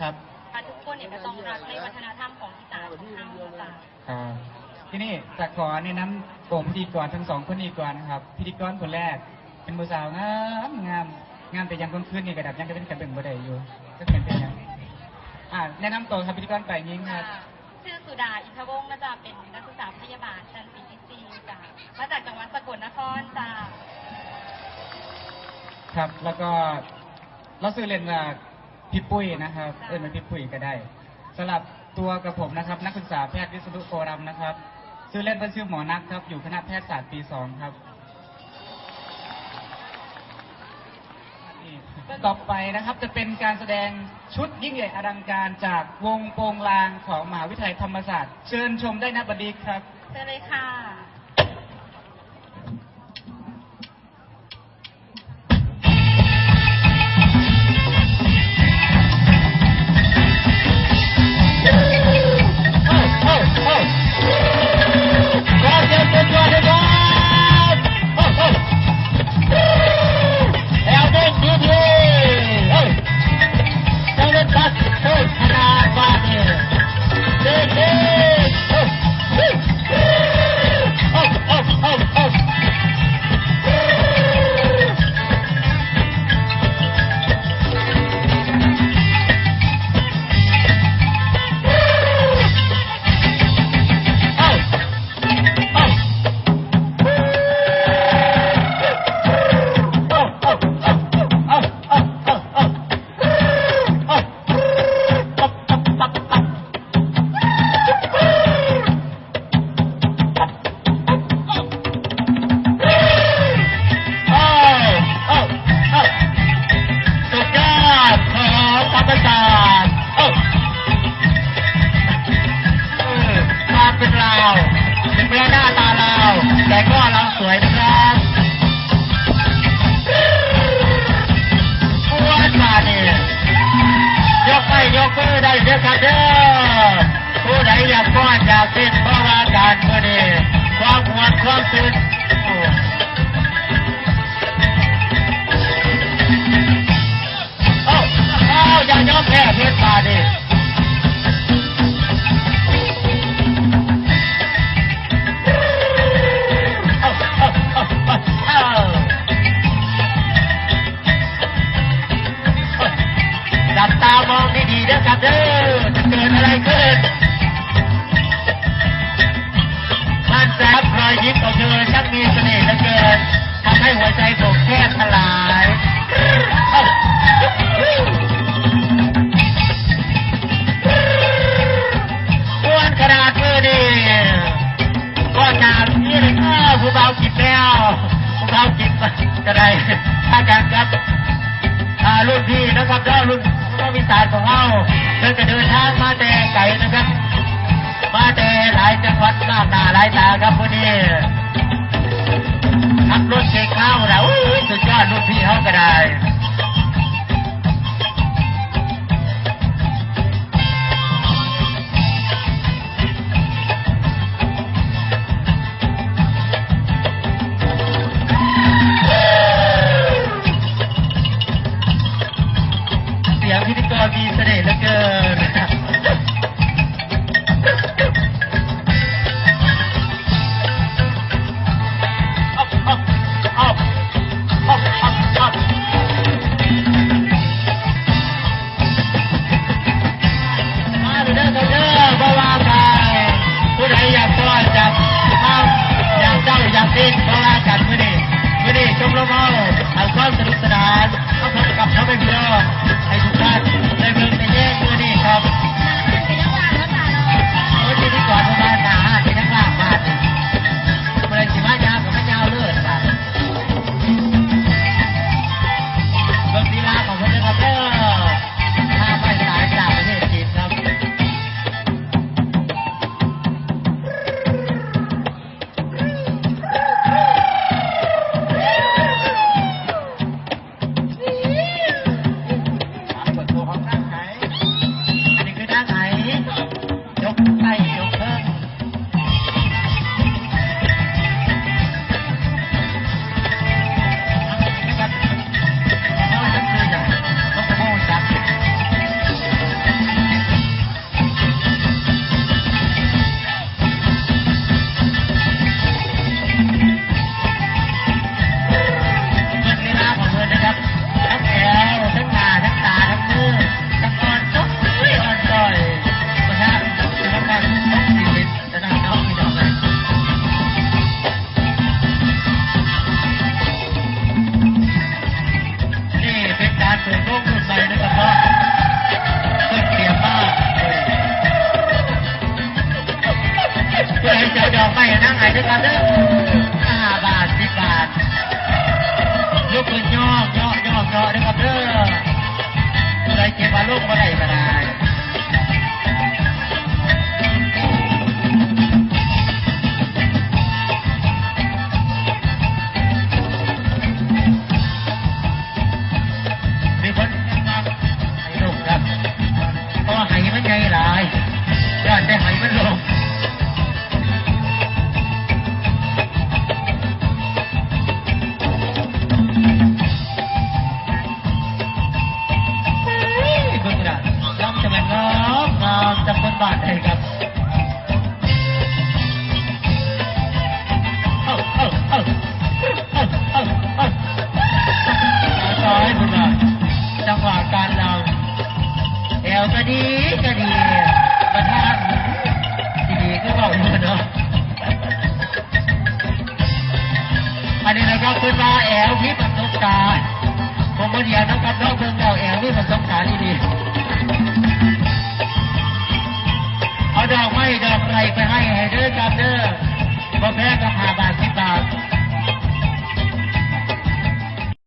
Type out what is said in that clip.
ครับค่ะทุกคนเนี่ยก็ต้องรักในวัฒนธรรมของอีสานของเราจ้ะครับที่นี่จะขอแนะนำผมพิธีกรทั้งสองคนนี้ก่อนนะครับ พิธีกรคนแรก เป็นผู้สาวงามงามงามแต่ยังคนคืนนี่กระดับยังจะเป็นกระเบิ่งบ่ได้อยู่ก็เป็นเป็นยังอ่าแนะนำตัวครับพิธีกรไปยิงครับค่ะชื่อสุดาอินทวงศ์นะจ๊ะเป็นนักศึกษาพยาบาลชั้นปีที่สี่จ้ะมาจากจังหวัดสกลนครจ้ะครับแล้วก็เราซื้อเล่นว่า พี่ปุ้ยนะครับ เอ้ยมันพี่ปุ้ยก็ได้สำหรับตัวกับผมนะครับ นักศึกษาแพทย์วิศนุโครัมนะครับซื้อเล่นเป็นชื่อหมอนักครับ อยู่คณะแพทยศาสตร์ปีสองครับต่อไปนะครับจะเป็นการแสดงชุดยิ่งใหญ่อลังการจากวงโปงลางของมหาวิทยาลัยธรรมศาสตร์ เชิญชมได้นะบดีครับเชิญเลยค่ะาการเมื่อนี้ความหวนความตื่นโอ้เอ้าเอ้าอย่ายอมแพ้เพชรมาดิเอ้าเอ้าเอ้าเอ้าจับตามองดีๆนะครับเด้อ เธอช่างมีเสน่ห์เหลือเกินทำให้หัวใจผมแทบทลายเอ้วนขนาดมือนี่ก็นานนี่เลยก็ผู้เบากินแล้วผู้เบากินจะได้ถ้าการครับรุ่นพี่นะครับแล้วรุ่นก็มีสารของเราเดินจะเดินทางมาแต่ไกลนะครับ มาแต่หลายจังหวัดหน้าตาหลายตาครับวันนี้ขับรถเช็คข้าวนะอุ้ยสุดยอดลูกพี่เขาก็ได้ สื่อโลกโลกใดนะครับซึ่เป็นยมมากผู้ใดจะดอกไม้นั่งไหนด้วยกัเด้อห้าบาทสิบบาทลูกคนย่องย่องย่องย่อด้วยครับเด้อใครเก็บมาลูกเมื่อไหรนะ อันนี้นะครับคุณมาแอวพี่ประสบการณ์ผมมาเดียวนะครับน้องเพิ่งเอาแอวพี่ประสบการณ์ดีๆเอาดอกไม้ดอกอะไรไปให้ให้เด้อครับเด้อบ่แพ้กับหาบาทสิบบาท